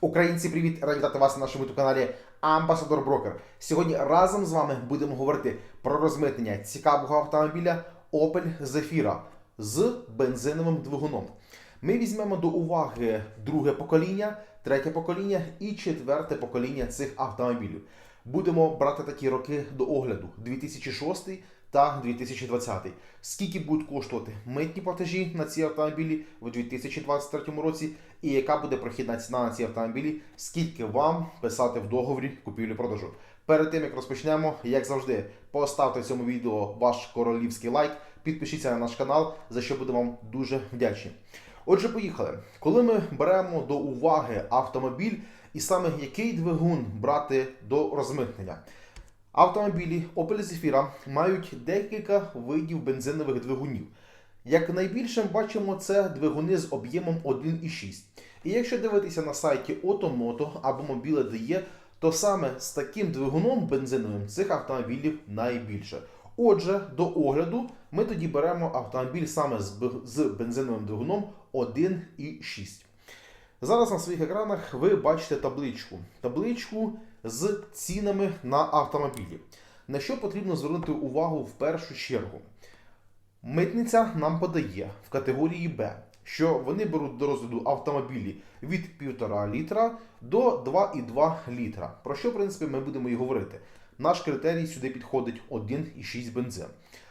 Українці, привіт! Раді вітати вас на нашому каналі Амбасадор Брокер. Сьогодні разом з вами будемо говорити про розмитнення цікавого автомобіля Opel Zafira з бензиновим двигуном. Ми візьмемо до уваги друге покоління, третє покоління і четверте покоління цих автомобілів. Будемо брати такі роки до огляду 2006 та 2020. Скільки будуть коштувати митні платежі на ці автомобілі в 2023 році, і яка буде прохідна ціна на ці автомобілі, скільки вам писати в договорі купівлі-продажу. Перед тим як розпочнемо, як завжди, поставте цьому відео ваш королівський лайк, підпишіться на наш канал, за що будемо вам дуже вдячні. Отже, поїхали. Коли ми беремо до уваги автомобіль, і саме який двигун брати до розмитнення. Автомобілі Opel Zafira мають декілька видів бензинових двигунів. Як найбільше бачимо, це двигуни з об'ємом 1,6. І якщо дивитися на сайті Automoto або Mobile.de, то саме з таким двигуном бензиновим цих автомобілів найбільше. Отже, до огляду ми тоді беремо автомобіль саме з бензиновим двигуном 1,6. Зараз на своїх екранах ви бачите табличку. Табличку з цінами на автомобілі. На що потрібно звернути увагу в першу чергу? Митниця нам подає в категорії Б, що вони беруть до розгляду автомобілі від 1,5 літра до 2,2 літра. Про що, в принципі, ми будемо і говорити. Наш критерій сюди підходить 1,6 бензин.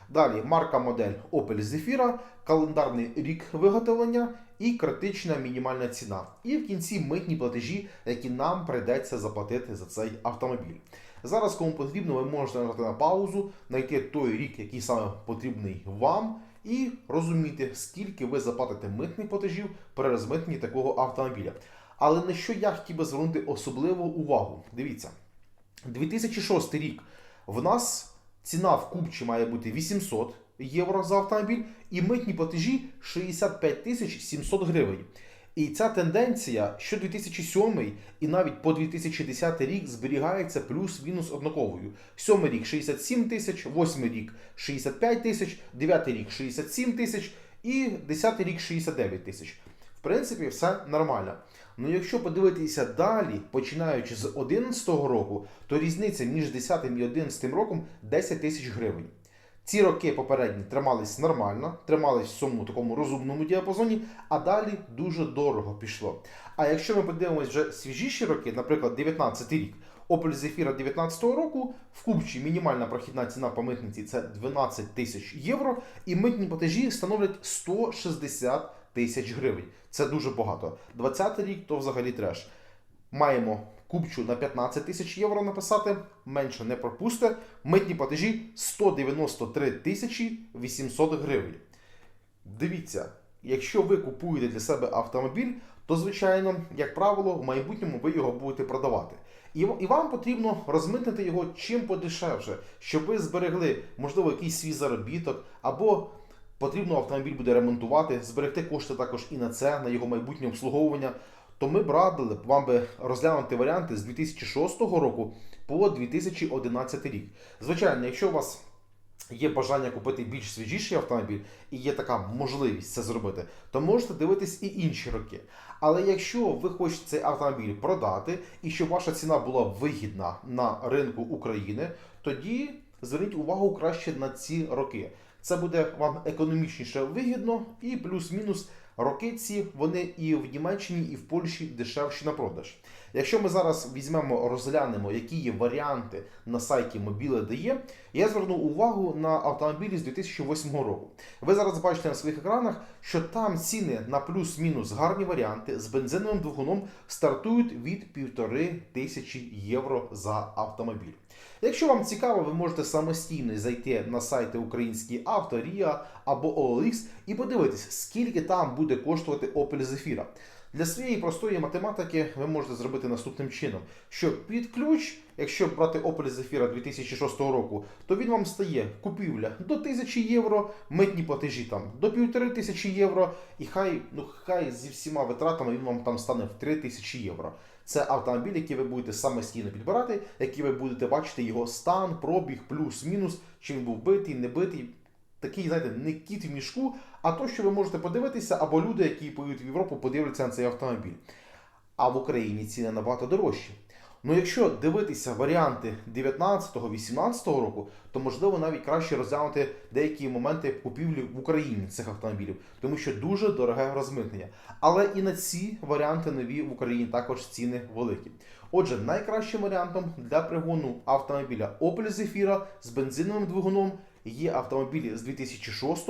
Далі марка модель Opel Zafira, календарний рік виготовлення і критична мінімальна ціна. І в кінці митні платежі, які нам прийдеться заплатити за цей автомобіль. Зараз, кому потрібно, ви можете нажати на паузу, знайти той рік, який саме потрібний вам, і розуміти, скільки ви заплатите митних платежів при розмитненні такого автомобіля. Але на що я хотів би звернути особливу увагу? Дивіться, 2006 рік в нас ціна в купчі має бути 800 євро за автомобіль, і митні платежі 65 тисяч 700 гривень. І ця тенденція, що 2007 і навіть по 2010 рік зберігається плюс-мінус однаковою. Сьомий рік 67 тисяч, восьмий рік 65 тисяч, дев'ятий рік 67 тисяч і десятий рік 69 тисяч. Принципі, все нормально. Ну якщо подивитися далі, починаючи з 2011 року, то різниця між 10 і 11 роком 10 тисяч гривень. Ці роки попередні тримались нормально, тримались в цьому такому розумному діапазоні, а далі дуже дорого пішло. А якщо ми подивимось вже свіжіші роки, наприклад, 19 рік, Opel Zafira 19 року в купчі мінімальна прохідна ціна по митниці це 12 тисяч євро, і митні платежі становлять 160 тисяч гривень. Це дуже багато. 20 рік то взагалі треш. Маємо купчу на 15 тисяч євро написати, менше не пропусте. Митні платежі 193 тисячі 800 гривень. Дивіться, якщо ви купуєте для себе автомобіль, то звичайно, як правило, в майбутньому ви його будете продавати. І вам потрібно розмитнити його чим подешевше, щоб ви зберегли, можливо, якийсь свій заробіток, або потрібно автомобіль буде ремонтувати, зберегти кошти також і на це, на його майбутнє обслуговування. То ми б радили вам би розглянути варіанти з 2006 року по 2011 рік. Звичайно, якщо у вас є бажання купити більш свіжіший автомобіль і є така можливість це зробити, то можете дивитись і інші роки. Але якщо ви хочете цей автомобіль продати і щоб ваша ціна була вигідна на ринку України, тоді зверніть увагу краще на ці роки. Це буде вам економічніше вигідно, і плюс-мінус роки ці вони і в Німеччині, і в Польщі дешевші на продаж. Якщо ми зараз візьмемо, розглянемо, які є варіанти на сайті Mobile.de, я зверну увагу на автомобілі з 2008 року. Ви зараз бачите на своїх екранах, що там ціни на плюс-мінус гарні варіанти з бензиновим двигуном стартують від півтори тисячі євро за автомобіль. Якщо вам цікаво, ви можете самостійно зайти на сайти українські авто, або OLX і подивитись, скільки там буде коштувати Opel Zafira. Для своєї простої математики ви можете зробити наступним чином: що під ключ, якщо брати Opel Zafira 2006 року, то він вам стає купівля до 1000 євро, митні платежі там до 1500 євро, і хай, ну хай зі всіма витратами він вам там стане в 3000 євро. Це автомобіль, який ви будете самостійно підбирати, який ви будете бачити його стан, пробіг, плюс-мінус, чи він був битий, не битий. Такий, знаєте, не кіт в мішку, а то, що ви можете подивитися, або люди, які поїдуть в Європу, подивляться на цей автомобіль. а в Україні ціни набагато дорожчі. Ну, якщо дивитися варіанти 19-18 року, то можливо навіть краще розглянути деякі моменти купівлі в Україні цих автомобілів, тому що дуже дороге розмитнення. Але і на ці варіанти нові в Україні також ціни великі. Отже, найкращим варіантом для пригону автомобіля Opel Zafira з бензиновим двигуном є автомобілі з 2006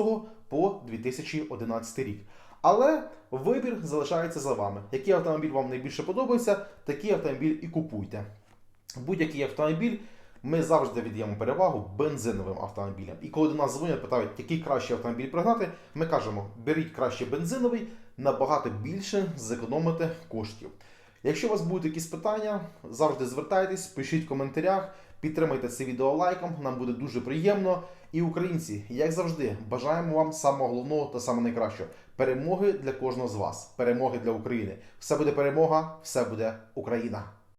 по 2011 рік. Але вибір залишається за вами. Який автомобіль вам найбільше подобається, такий автомобіль і купуйте. Будь-який автомобіль ми завжди віддаємо перевагу бензиновим автомобілям. І коли до нас дзвонять, питають, який кращий автомобіль пригнати, ми кажемо, беріть краще бензиновий, набагато більше зекономите коштів. Якщо у вас будуть якісь питання, завжди звертайтесь, пишіть в коментарях, підтримайте це відео лайком, нам буде дуже приємно. І українці, як завжди, бажаємо вам самого головного та самого найкращого перемоги для кожного з вас, перемоги для України. Все буде перемога, все буде Україна.